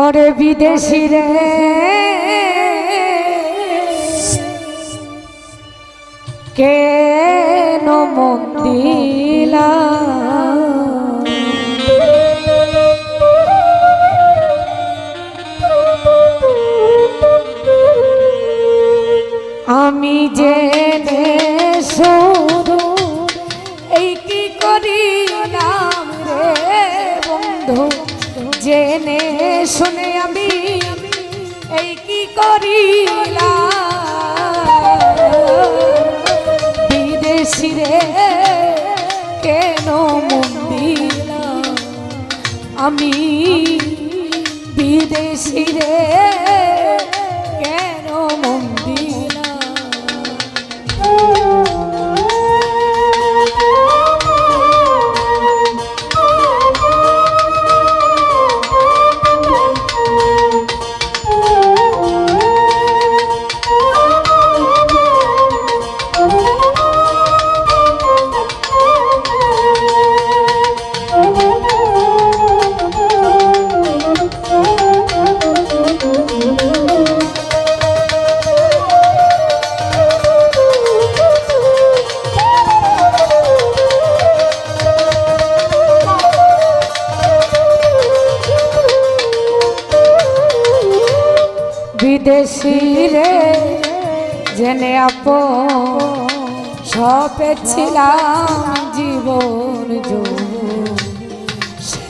ওরে বিদেশি রে। কেন মন আমি যে শুধু শুনে আমি এই কি করিলা বিদেশি রে কেন মন দিলাম? আমি বিদেশি রে বিদেশি রে, জেনে আপ সপে ছিলাম জীবন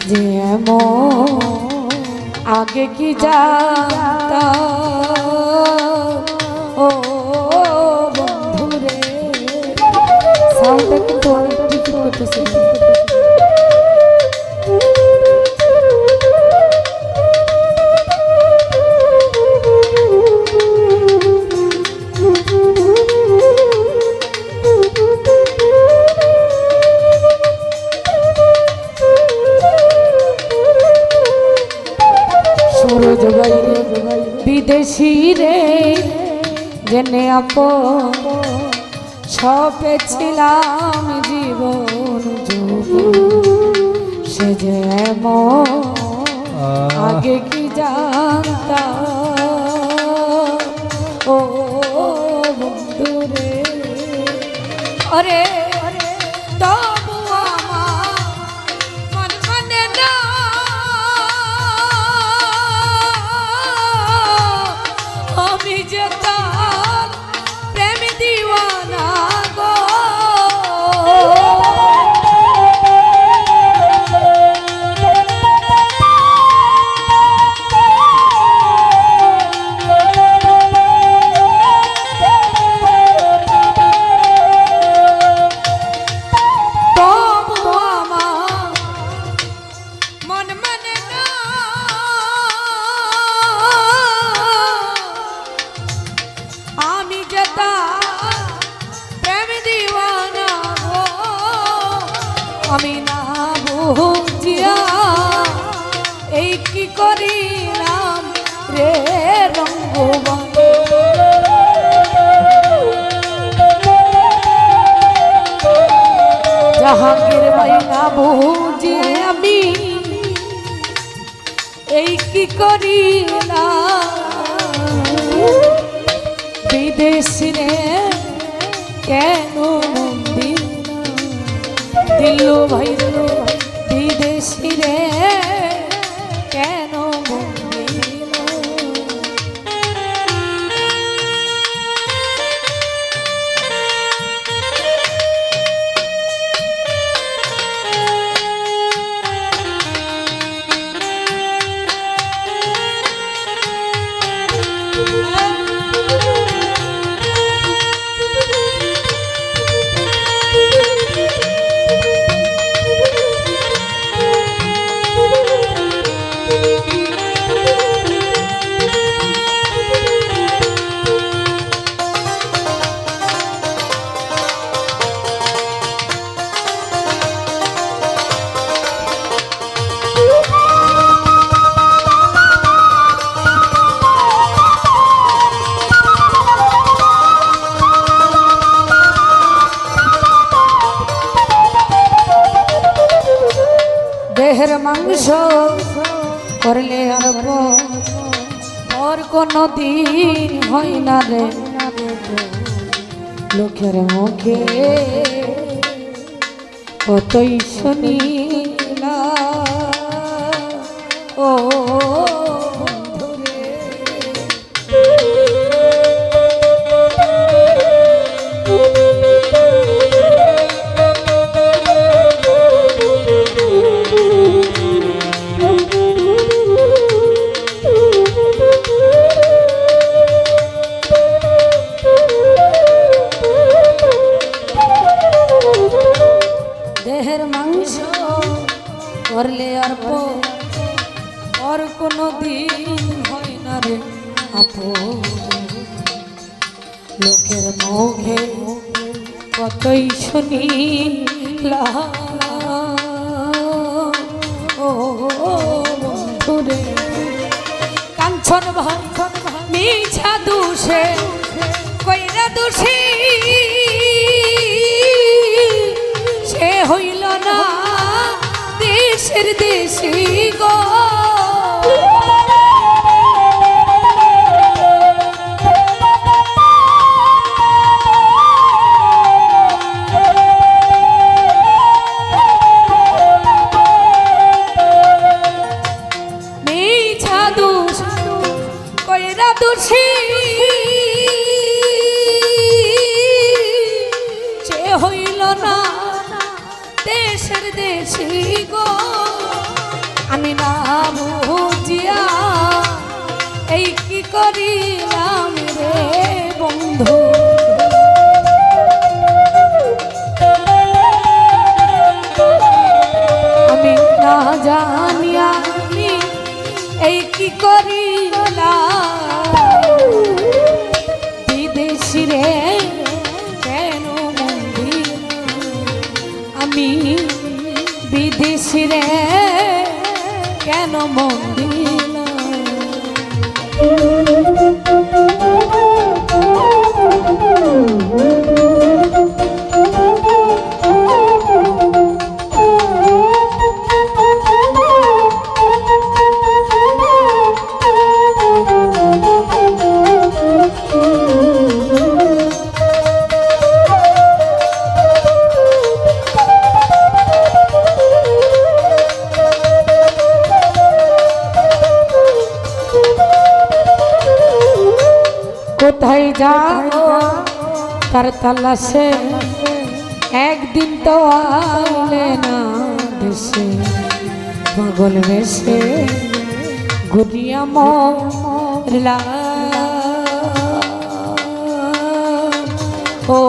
যে এমন, আগে কি জানতা ও বন্ধুরে সাউন্ডটা কিন্তু অনেক ঠিক করতেছে। জেনে আপ সপে ছিলাম জীবন। সে যে আগে কি জানতা বুঝিয়া, এই কি করিলাম রে রঙ্গবান? জাহাঙ্গীর ভাই না বুঝে আমি, এই কি করি না? বিদেশি কেন বিদেশি মাংস করলে আর পর কোনো দিন হয় না রে। লোকের মুখে কতই শুনিলা ও কোনো দিন হয় না রে আপো লোকের মুখে কতই শুনি বন্ধুরে কাঞ্চন ভাঞ্চন মিছা দোষে, কইরা দোষী। সে হইল না দেশের দেশি গো। এই কি করিলাম বিদেশি রে কেন মন্দির? আমি কেন মন্দির? কোথায় যাব তার তালাশে একদিন তো আলে না দেশে পাগল বেশে ঘুরিয়া মরলা ও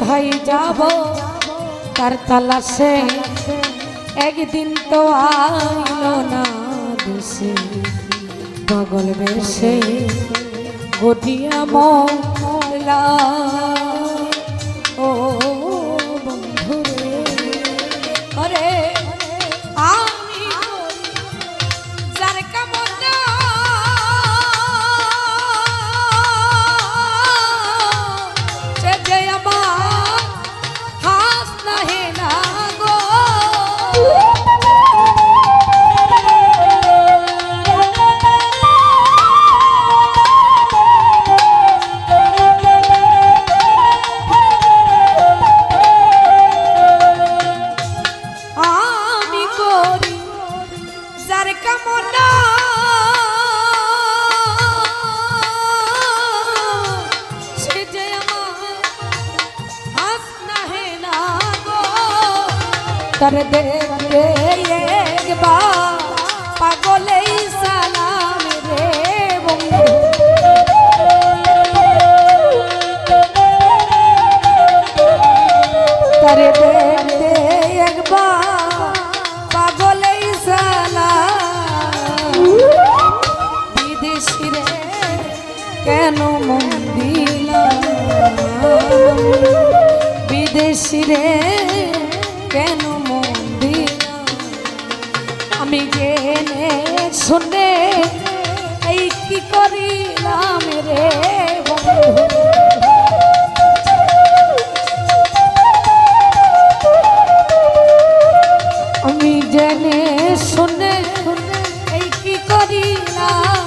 কোথায় যাব? তার তালাশে একদিন তো আইল না দেশে। পাগল বেশে গটিয়া মলা તર દેવ રે আমি জেনে শুনে এই কি করিলাম রে আমি জেনে শুনে শুনে এই কি করিলাম?